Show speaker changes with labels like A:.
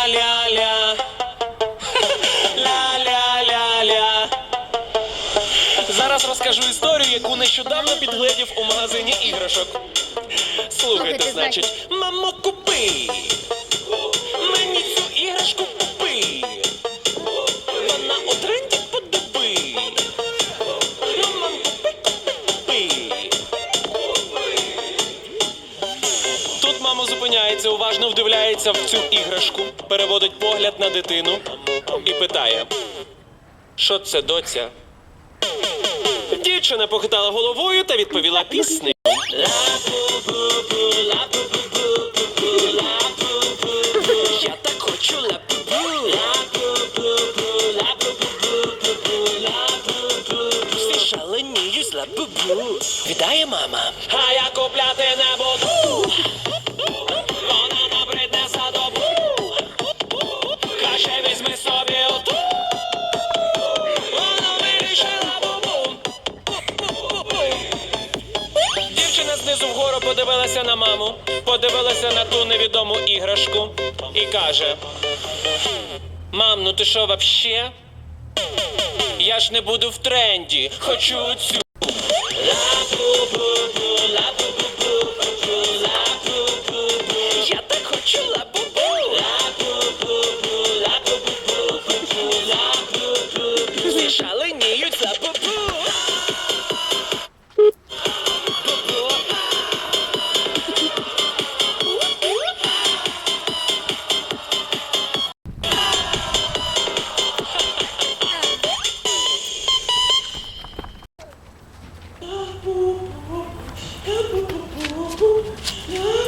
A: Ля-ля-ля. Ля-ля-ля-ля. Зараз розкажу історію, яку нещодавно підгледів у магазині іграшок. Слухайте,
B: Слухайте,
A: значить, мамо, купи. Тут мама зупиняється, уважно вдивляється в цю іграшку, переводить погляд на дитину і питає: Що це доця? Дівчина похитала головою та відповіла піснею. Я так хочу ла-бу-бу. Всі з ла-бу-бу. Вітає мама. А я купляти не буду. Дівчина вгору подивилася на маму, подивилася на ту невідому іграшку і каже: Мам, ну ти що вообще? Я ж не буду в тренді, хочу цю. Yeah.